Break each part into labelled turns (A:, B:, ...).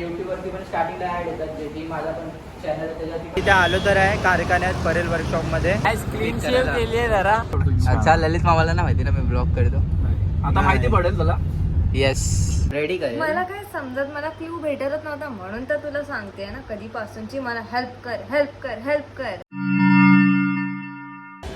A: YouTube वरती पण स्टार्टिंगला ऍड येतात जे की माझा पण चॅनल आहे त्याच्यावरती
B: तिथे आलो तर आहे कारखान्यात परेल
C: वर्कशॉपमध्ये. केली आहे जरा.
D: अच्छा ललित मामाला ना माहिती ना मी ब्लॉग करतो.
A: आता माहिती पडेल तुला.
D: येस
B: रेडी करेल
E: मला काय समजत मला क्लू भेटतच नव्हता म्हणून तर तुला सांगते ना कधीपासूनची मला हेल्प कर हेल्प कर हेल्प कर.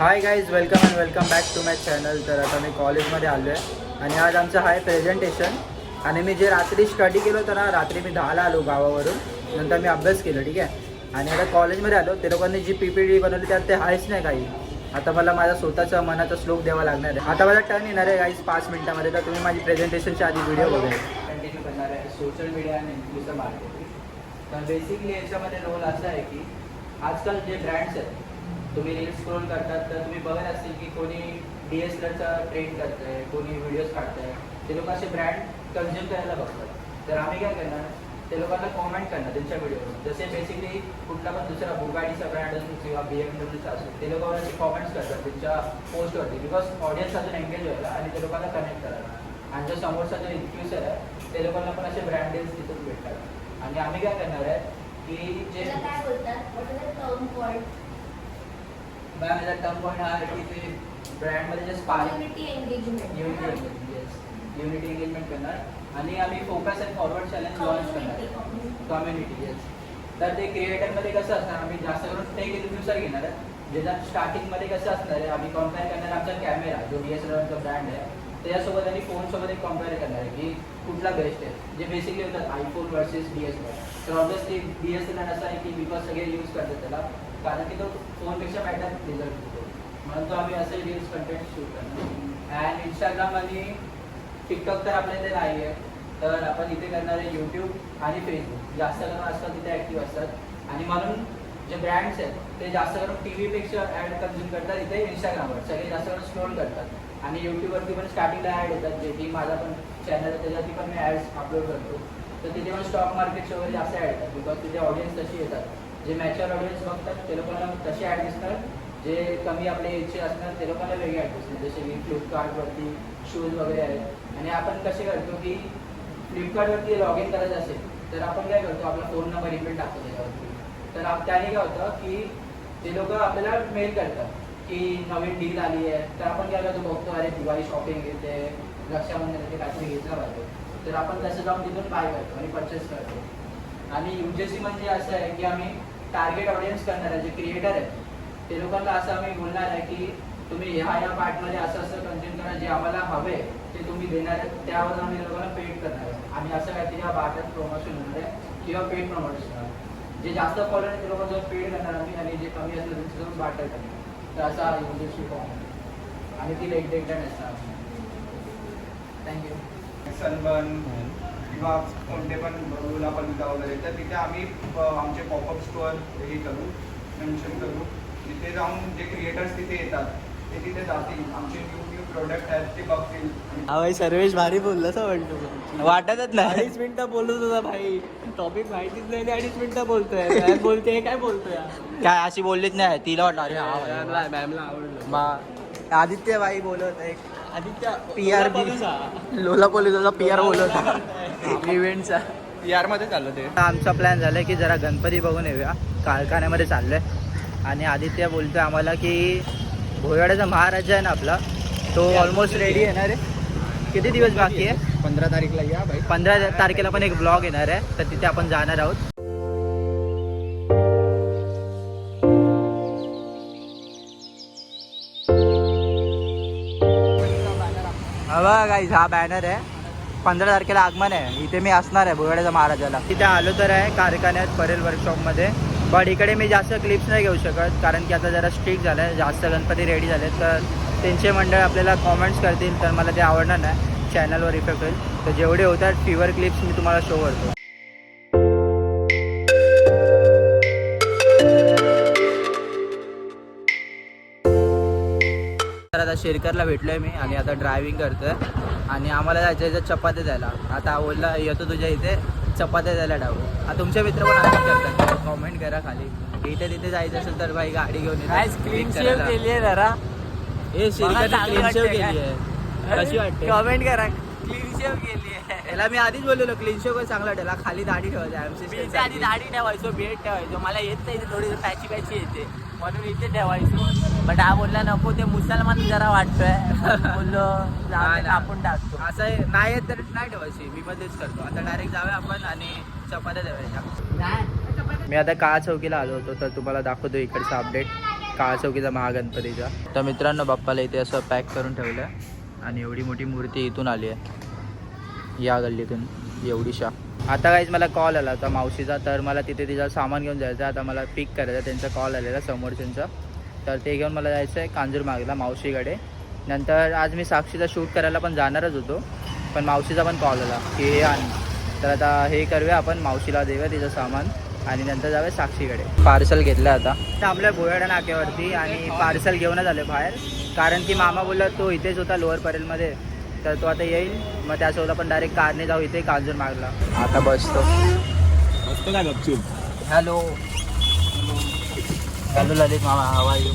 B: Hi guys welcome and welcome back to my channel तर आता मी कॉलेजमध्ये आलो आहे आणि आज आमचं आहे प्रेझेंटेशन आणि मी जे रात्री स्टडी केलं होतं ना रात्री मी दहाला आलो गावावरून. नंतर मी अभ्यास केलं ठीक आहे? आणि आता कॉलेजमध्ये आलो ते लोकांनी जी पी पी डी बनवली त्यात ते आहेच नाही काही. आता मला माझा स्वतःचा मनाचा श्लोक द्यावा लागणार आहे. आता माझा टर्न येणार आहे काहीच पाच मिनिटामध्ये. तर तुम्ही माझी प्रेझेंटेशनच्या आधी व्हिडिओ बघा.
A: कंटिन्यू करणार आहे सोशल मीडिया आणि इन्फ्लुएन्सर मार्केटिंग तर बेसिकली याच्यामध्ये रोल असा आहे की आजकाल जे ब्रँड्स आहेत तुम्ही रील्स स्क्रोल करतात तर तुम्ही बघत असतील की कोणी डी एस एलचा ट्रेंड आहे कोणी व्हिडिओज काढत आहे ते लोक असे ब्रँड कन्झ्युम करायला बघतात. तर आम्ही काय करणार ते लोकांना कॉमेंट करणार त्यांच्या व्हिडिओवर जसे बेसिकली कुठला पण दुसरा बुगाडीचा ब्रँड असो किंवा बी एम डब्ल्यूचा असो ते लोक असे कॉमेंट्स करतात त्यांच्या पोस्टवरती बिकॉज ऑडियन्स अजून एंगेज व्हायला आणि ते लोकांना कनेक्ट करायला आणि जो समोरचा जो इन्फ्लुएन्सर आहे ते लोकांना पण असे ब्रँड डील्स तिथून भेटतात. आणि आम्ही काय करणार आहे की जे मॅम याचा टर्म पॉईंट हा आहे की ते ब्रँडमध्ये जे स्पार्क युनिटी एंगेजमेंट करणार. आणि आम्ही focus and forward challenge launch करणार. कम्युनिटी येस तर ते क्रिएटरमध्ये कसं असणार? आम्ही जास्त करून टेक इन्फ्लुएन्सर घेणार आहे. ज्याच्यात स्टार्टिंगमध्ये कसं असणार आहे आम्ही कंपेअर करणार आमचा कॅमेरा जो डी एस एल ब्रँड आहे त्याच्यासोबत आणि फोनसोबत एक कंपेअर करणार आहे की कुठला बेस्ट आहे. जे बेसिकली होतात iPhone versus D S L तर ऑब्विसली डी एस एल असं आहे की बिकॉज सगळे यूज करतात त्याला कारण की तो फोनपेक्षा बॅटर रिझल्ट देतो. म्हणून तो आम्ही असे रील्स कंटेंट शूट करणार. अँड इंस्टाग्राम आणि टिकटॉक तर आपल्या इथे नाही आहे तर आपण इथे करणार आहे यूट्यूब आणि फेसबुक जास्त करून असतात तिथे ॲक्टिव्ह असतात. आणि म्हणून जे ब्रँड्स आहेत ते जास्त करून टी व्हीपेक्षा ॲड कन्झ्युम करतात. इथे इंस्टाग्रामवर सगळे जास्त करून स्क्रोल करतात. आणि यूट्यूबवरती पण स्टार्टिंगला ॲड येतात. जे की माझा पण चॅनल आहे त्याच्यावरती पण मी ॲड्स अपलोड करतो. तर तिथे पण स्टॉक मार्केटचे वगैरे जास्त ॲड येतात. बिकॉज तिथे ऑडियन्स तशी येतात. जे मॅच्युअर ऑडियन्स बघतात ते लोकांना तसे ॲड दिसतात. जे कमी आपले इच्छे असणार ते लोकांना वेगळे ॲड दिसतात. जसे की फ्लिपकार्टवरती शूज वगैरे आहेत. आणि आपण कसे करतो की फ्लिपकार्टवरती लॉग इन करायचं असेल तर आपण काय करतो आपला फोन नंबर ईमेल टाकतो त्याच्यावरती. तर त्याने काय होतं की ते लोक आपल्याला मेल करतात की नवीन डील आली आहे. तर आपण काय करतो बघतो अरे दिवाळी शॉपिंग येते रक्षाबंधन येते काहीतरी घेतलं पाहिजे. तर आपण तसं जाऊन तिथून बाय करतो आणि परचेस करतो. आणि युजेसी म्हणजे असं आहे की आम्ही टार्गेट ऑडियन्स करणार आहे जे क्रिएटर आहेत. ते लोकांना असं आम्ही बोलणार आहे की तुम्ही ह्या या पार्टमध्ये असं असं कंटेंट करा जे आम्हाला हवे ते तुम्ही देणार आहे त्यावर आम्ही लोकांना पेड करणार आहे आणि असं काहीतरी या पार्टात प्रमोशन होणार आहे किंवा पेड प्रमोशन होणार जे जास्त फॉलो आहे ते लोकांना पेड करणार आम्ही आणि जे कमी असलं त्यांचं जाऊन बाटर करणार तर असा युजेसी फॉर्म आणि ती लेट डेट असणार थँक्यू
F: सनबर्न किंवा कोणते पण गुलाबलिका वगैरे तर तिथे आम्ही आमचे पॉपअप स्टोअर हे करू मेन्शन करू. तिथे जाऊन जे क्रिएटर्स तिथे येतात ते तिथे जातील. आमचे न्यू न्यू प्रोडक्ट आहेत ते बघतील. आणि
C: हा भाई सर्वेश भारी बोलला असं वाटतं
B: वाटतच नाही.
C: अडीच मिनिटं बोलत होता भाई. टॉपिक माहितीच नाही आणि अडीच मिनिटं बोलतोय. काय बोलते हे काय बोलतोय?
B: काय अशी बोललीच नाही तिला वाटलं अरे हा भाई.
C: मॅमला आवडलं.
B: मा- आदित्य भाई बोलत एक.
C: आदित्य
B: PR बी. लोला पोलिसाचा पी आर बोलत इव्हेंटचा
F: यारमध्ये चाललं ते.
B: आमचा प्लॅन झालाय की जरा गणपती बघून येऊया. कारखान्यामध्ये चाललोय. आणि आदित्य बोलतोय आम्हाला की भोयाड्याचा महाराजा आहे ना आपला तो ऑलमोस्ट रेडी येणार आहे. किती दिवस बाकी आहे?
F: पंधरा तारीखला या भाई
B: पंधरा तारखेला पण एक ब्लॉग येणार आहे तर तिथे आपण जाणार आहोत. हवा गाईज हा बॅनर आहे. पंधरा तारखेला आगमन आहे. इथे मी असणार आहे भोयाड्याच्या महाराजाला. तिथे आलो तर आहे कारखान्यात परेल वर्कशॉपमध्ये बट इकडे मी जास्त क्लिप्स नाही घेऊ शकत कारण की आता जरा स्ट्रिक्ट झालं आहे जास्त गणपती रेडी झाले तर त्यांचे मंडळ आपल्याला कॉमेंट्स करतील तर मला ते आवडणार नाही. चॅनलवर इफेक्ट होईल. तर जेवढे होतात फिवर क्लिप्स मी तुम्हाला शो करतो. तर आता शेरकरला आहे मी आणि आता ड्रायव्हिंग करतोय. आणि आम्हाला जायचं आहे चपाती द्यायला. आता ओला येतो तुझ्या इथे. चपात्या द्यायला डावू. आता तुमचे मित्र पण आधी करतात कॉमेंट करा खाली. इथे तिथे जायचं असेल तर भाई गाडी घेऊन
C: क्लीन शेव केली आहे जरा.
B: हे क्लीन शेव केली आहे कशी वाटते?
C: कमेंट करा. क्लीन शेव केली आहे
A: याला मी आधीच बोललेलो क्लीन शो चांगला त्याला खाली दाढी ठेवायची आमची
B: आधी दाढी ठेवायचो बेड ठेवायचो. मला येत नाही थोडी पॅची पॅची येते. म्हणून इथे ठेवायचो. बट हा बोलला नको ते मुसलमान जरा वाटतोय. बोललो कापून टाकतो.
A: असं नाही येत तर नाही ठेवायची. मी तेच करतो. आता डायरेक्ट जाऊया आपण आणि चपात्या ठेवायच्या मी आता काळा चौकीला आलो होतो तर तुम्हाला दाखवतो इकडचा अपडेट काळा चौकीचा महागणपतीचा. तर मित्रांनो बाप्पाला इथे असं पॅक करून ठेवलं. आणि एवढी मोठी मूर्ती इथून आली आहे. या गल्लीतून. एवढीशा आता काहीच मला कॉल आला होता मावशीचा तर मला तिथे तिचा सामान घेऊन जायचं आता मला पिक करायचं त्यांचा कॉल आलेला समोरच्यांचा. तर ते घेऊन मला जायचं आहे कांजूरमागला मावशीकडे. नंतर आज मी साक्षीचा शूट करायला पण जाणारच होतो पण मावशीचा पण कॉल आला की हे आण. तर आता हे करूया आपण मावशीला देऊया तिचं सामान आणि नंतर जाऊया साक्षीकडे. पार्सल घेतलं आता. आपल्या भोयाडा नाक्यावरती आणि पार्सल घेऊनच आले बाहेर. कारण की मामा बोलला तो इथेच होता लोअर परेलमध्ये. तर तो आता येईल. मग त्यासोबत आपण डायरेक्ट कारने जाऊ इथे कांजूर मागला आता बसतो.
G: मस्त काय गपचूप?
A: हॅलो. हॅलो ललित मामा हवा यू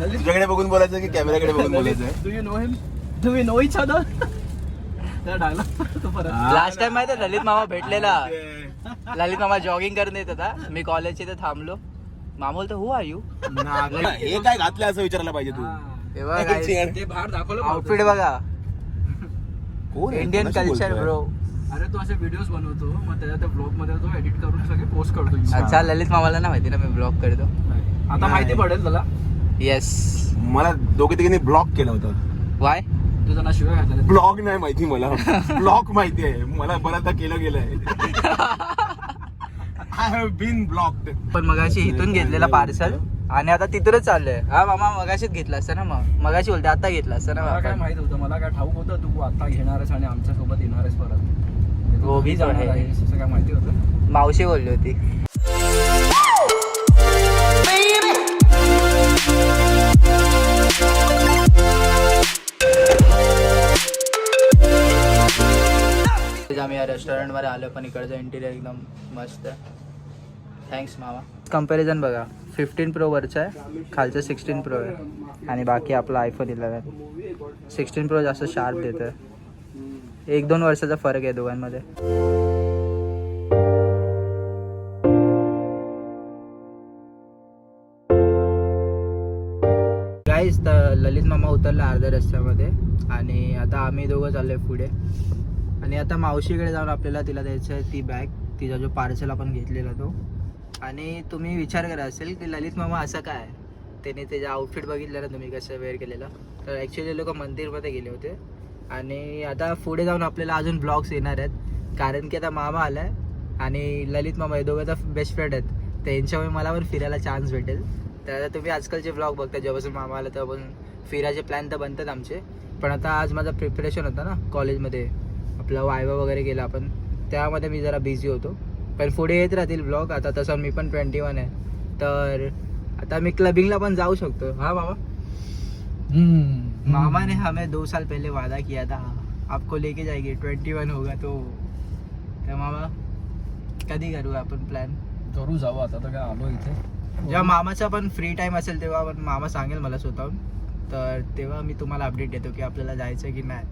G: तुझ्याकडे बघून बोलायचं की कॅमेराकडे बघून बोलायचं?
B: Do you know him do you know each other dialogue तो परत.
A: लास्ट टाइम माहिती ललित मामा भेटलेला. ललित मामा जॉगिंग करून येत होता. मी कॉलेजच्या इथे थांबलो. मामा बोलतो हु आर यू
G: हे काय घातलं असं विचारायला पाहिजे तू?
A: आउटफिट बघा
G: कोण आहे?
A: इंडियन
G: कोणाशी
A: कल्चर
G: बोलतोय?
A: ब्रो
B: अरे तो असे व्हिडिओज बनवतो. मग त्याच्या त्या ब्लॉगमध्ये तो एडिट करून सगळे पोस्ट करतो.
A: अच्छा ललित मामाला ना माहिती ना मी ब्लॉग करतो?
B: नाही. आता माहिती पडेल तुला.
A: येस
G: मला दोघे तिघांनी ब्लॉक केलं होतं.
A: वाय
B: तुझं ना शिवाय
G: ब्लॉग नाही माहिती मला. ब्लॉक माहिती आहे. मला बऱ्याचदा केलं गेलंय. आय हॅव बीन ब्लॉक्ड
A: पण मगाशी इथून घेतलेला पार्सल आणि आता तिथूनच चाललोय. हा मामा मगाशीच घेतला असतं ना मग? मगाशी बोलते आता घेतला असतं ना
B: मला काय. माहीत होतं मला काय ठाऊक होतं तू आता घेणारच आणि आमच्यासोबत येणारच परत.
A: हो, मी
B: जाणार
A: आहे.
B: असं काय माहिती होतं?
A: मावशी बोलली होती. आम्ही या रेस्टॉरंटमध्ये आलो पण इकडचं इंटिरियर एकदम मस्त आहे. थँक्स मामा. कंपॅरिझन बघा. फिफ्टीन प्रोवरचा आहे. खालचं सिक्स्टीन प्रो आहे. आणि बाकी आपला आयफोन इलेवन सिक्स्टीन प्रो जास्त शार्प देतं आहे एक दोन वर्षाचा फरक आहे दोघांमध्ये. काहीच तर ललित मामा उतरला अर्ध्या रस्त्यामध्ये. आणि आता आम्ही दोघं चाललोय पुढे. आणि आता मावशीकडे जाऊन आपल्याला तिला द्यायचं आहे ती बॅग तिचा जो पार्सल आपण घेतलेला तो. आणि तुम्ही विचार करा असेल की ललित मामा असं काय? त्याने त्याचं आउटफिट बघितलं ना तुम्ही कसं वेअर केलेलं? तर ॲक्च्युली लोक मंदिरमध्ये गेले होते. आणि आता पुढे जाऊन आपल्याला अजून ब्लॉग्स येणार आहेत. कारण की आता मामा आला आहे आणि ललित मामा हे दोघं तर बेस्ट फ्रेंड आहेत. त्यांच्यामुळे मला पण फिरायला चान्स भेटेल. तर आता तुम्ही आजकालचे ब्लॉग बघता. जेव्हापासून मामा आला तेव्हापासून फिरायचे प्लॅन तर बनतात आमचे. पण आता आज माझा प्रिपरेशन होता ना कॉलेजमध्ये आपला वायवा वगैरे गेला आपण. त्यामध्ये मी जरा बिझी होतो. पण पुढे येत राहतील ब्लॉग आता तसं मी पण ट्वेंटी वन आहे. तर आता मी क्लबिंगला पण जाऊ शकतो. हा मामा? मामा ने हमें दो साल पहले वादा किया था. आपको लेके जाएंगे. ट्वेंटी वन होगा तो. तर मामा कधी करू आपण प्लॅन
B: करू जाऊ. आता तर काय आलो इथे.
A: जेव्हा मामाचा पण फ्री टाइम असेल तेव्हा पण मामा सांगेल मला स्वतःहून. तर तेव्हा मी तुम्हाला अपडेट देतो की आपल्याला जायचं की नाही.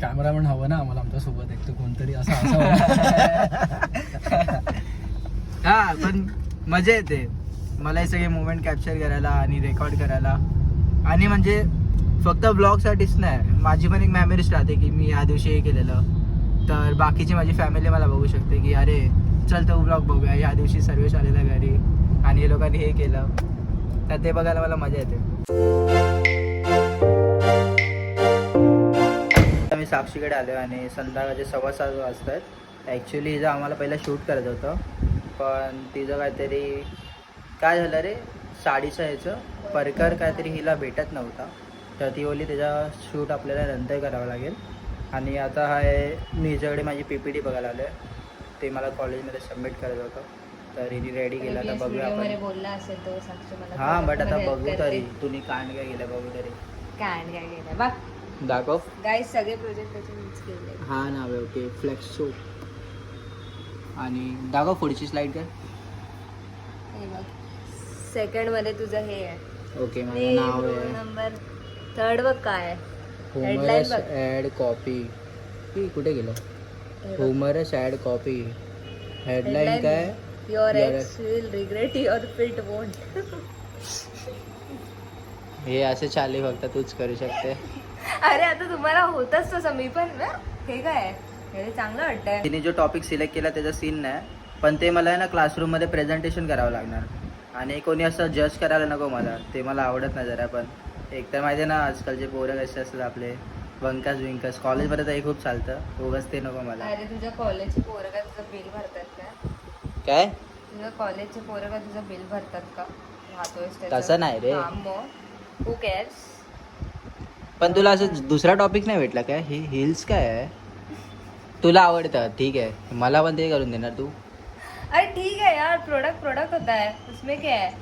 B: कॅमेरामॅन हवं ना आम्हाला आमच्यासोबत एक तर कोणतरी असं असं
A: हा पण मजा येते. मला हे सगळे मुवमेंट कॅप्चर करायला आणि रेकॉर्ड करायला. आणि म्हणजे फक्त ब्लॉगसाठीच नाही माझी पण एक मेमरीज राहते की मी या दिवशी हे केलेलं. तर बाकीची माझी फॅमिली मला बघू शकते की अरे चल तो ब्लॉग बघूया. या दिवशी सर्वेश आलेला घरी आणि हे लोकांनी हे केलं. तर ते बघायला मला मजा येते. साक्षीकडे आलो आणि संध्याकाळचे सव्वा सात वाजत आहेत ॲक्च्युली हिचं आम्हाला पहिलं शूट करायचं होतं. पण तिचं काहीतरी काय झालं रे? साडीचं ह्याचं. परकर काहीतरी हिला भेटत नव्हता. तर ती बोलली त्याचा शूट आपल्याला नंतर करावा लागेल. आणि आता आहे मी हिच्याकडे माझी पी पी टी बघायला आलो आहे ते मला कॉलेजमध्ये सबमिट करायचं होतं. तर हिने रेडी केलं. आता बघूया आपण.
E: बोलला असेल तो साक्षी मला
A: हां बट आता बघू. तरी. तुम्ही कांड काय गेलं बघू तरी.
E: काय आणि काय केलं? बघ.
A: दाखव
E: गाईस सगळे प्रोजेक्ट त्याचे मीच केले
A: हा नाव आहे ओके फ्लेक्स शो आणि दाखव पुढची स्लाईड कर
E: हे बघ. सेकंडमध्ये तुझं हे आहे.
A: ओके माझं नाव आहे.
E: नंबर थर्ड बघ काय आहे?
A: हुमरस
E: बघ.
A: ॲड कॉपी की कुठे गेलं? हुमरस ॲड कॉपी हेडलाईन काय?
E: Your
A: Your
E: ex will regret your fit won't
A: हे असे चाले फक्त तूच करू शकते.
E: अरे आता तुम्हाला होतच तसं. मी पण ना हे काय? हे चांगलं वाटतंय.
A: तिने जो टॉपिक सिलेक्ट केला त्याचा सीन नाही. पण ते मला आहे ना क्लासरूममध्ये प्रेझेंटेशन करावं लागणार. आणि कोणी असं जज करायला नको मला. ते मला आवडत नाही जरा पण एक तर माहिती आहे ना आजकालचे पोरं कसे असतात आपले. बंकास. विंकास कॉलेजमध्ये तर हे खूप चालतं. उगाच ते नको मला.
E: अरे तुझ्या कॉलेजचे पोरं का तुझं बिल भरतात का?
A: काय?
E: तुझ्या कॉलेजचे पोरं का तुझं बिल भरतात का?
A: तसं नाही रे.
E: मग. हू केअर्स
A: पण तुला असं दुसरा टॉपिक नाही भेटला काय? हे हिल्स काय आहे? तुला आवडतं ठीक आहे. मला पण ते करून देणार तू.
E: अरे ठीक है यार प्रोडक्ट प्रोडक्ट होता है उसमें क्या है?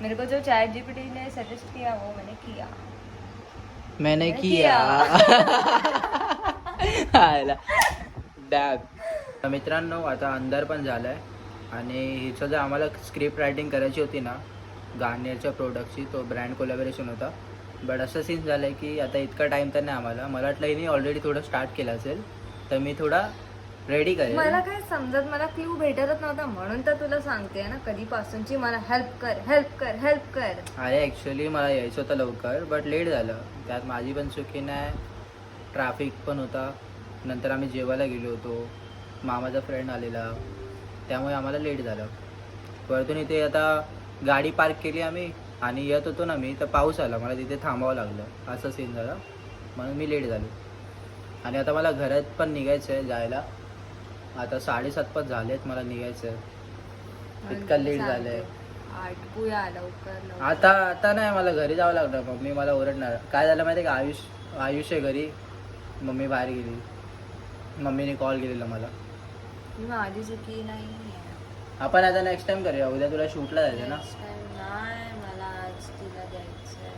E: मेरे को जो चैट जीपीटी ने सजेस्ट किया वो मैंने किया.
A: मैंने किया। आयला. Damn. तर मित्रांनो आता अंधार पण झालाय. आणि हिचं जर आम्हाला स्क्रिप्ट रायटिंग करायची होती ना गाण्याच्या प्रोडक्टची तो ब्रँड कोलॅबरेशन होता. बट असं सीन झालं आहे की आता इतका टाईम तर नाही आम्हाला. मला वाटलं हिने ऑलरेडी थोडं स्टार्ट केलं असेल तर मी थोडा रेडी करेल.
E: मला काय समजत मला क्यू भेटतच नव्हता म्हणून तर तुला सांगते ना कधीपासूनची मला हेल्प कर हेल्प कर हेल्प कर.
A: अरे ॲक्च्युली मला यायचं होतं लवकर बट लेट झालं. त्यात माझी पण चुकी नाही ट्रॅफिक पण होता. नंतर आम्ही जेवायला गेलो होतो. मामाचा फ्रेंड आलेला. त्यामुळे आम्हाला लेट झालं. परतून इथे आता गाडी पार्क केली आम्ही. आणि येत होतो ना मी तर पाऊस आला. मला तिथे थांबावं लागलं. असं सीन झालं. म्हणून मी लेट झालो. आणि आता मला घरात पण निघायचं आहे जायला. आता साडेसात पण झालेत मला निघायचं आहे इतका लेट
E: लवकर लवकर.
A: आता आता नाही मला घरी जावं लागणार मम्मी मला ओरडणार. काय झालं माहिती आहे का? आयुष आयुष आहे घरी. मम्मी बाहेर गेली. मम्मीने कॉल केलेला मला.
E: माझी चुकी नाही
A: आपण आता नेक्स्ट टाइम करूया. उद्या तुला शूटला जायचं ना
E: नाही मला आज तिला द्यायचंय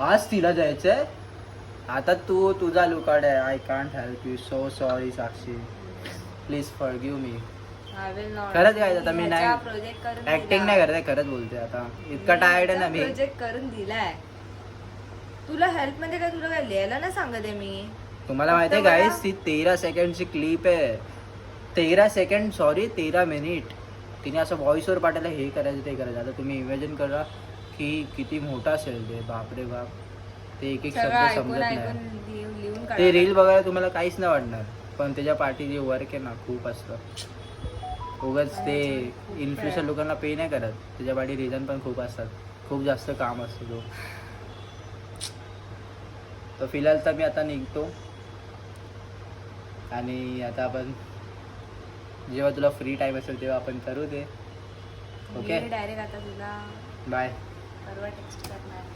A: आज तिला जायचंय. आता तू तुझा लुकाड आहे I can't help you so sorry Sakshi. Please forgive me. खरंच guys, आता मी नाही- ऍक्टिंग नाही करत आहे, खरंच बोलते आता. इतका टायर्ड आहे ना मी.
E: प्रोजेक्ट करून दिलाय. तुला हेल्पमध्ये काय तुला काय लिहायला नाही सांगत आहे मी?
A: तुम्हाला माहिती आहे गाईस ती तेरा सेकंडची क्लिप आहे. तेरा सेकंड सॉरी तेरा मिनिट तिने असं व्हॉइसवर पाठवलं हे करायचं ते करायचं. आता तुम्ही इमॅजिन करा की किती मोठा असेल ते बापरे बाप. ते एक एक
E: सगळं
A: शब्द
E: ऐकून
A: समजत
E: ऐकून
A: नाही
E: लिहून लिहून
A: ते रील बघायला तुम्हाला काहीच नाही वाटणार पण त्याच्या पाठी जे वर्क आहे ना खूप असतं. उगाच ते इन्फ्लुएन्सर लोकांना पे नाही करत. त्याच्या पाठी रिझन पण खूप असतात. खूप जास्त काम असतं तो. तर फिलहाल तर मी आता निघतो. आणि आता आपण जेव्हा तुला फ्री टाइम असेल तेव्हा आपण करू ते. ओके
E: डायरेक्ट आता तुला
A: bye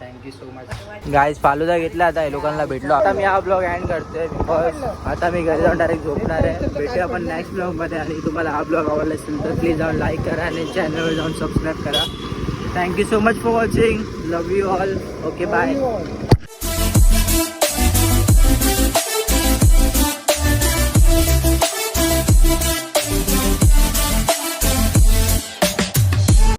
A: thank you so much guys falooda घेतला आता हे लोकांना भेटलो. आता मी हा ब्लॉग एंड करतोय बिकॉज आता मी घरी जाऊन डायरेक्ट झोपणार आहे. भेटूया आपण नेक्स्ट ब्लॉगमध्ये आणि तुम्हाला हा ब्लॉग आवडला असेल तर प्लीज जाऊन लाईक करा आणि चॅनलवर जाऊन सबस्क्राईब करा. Thank you so much for watching love you all okay bye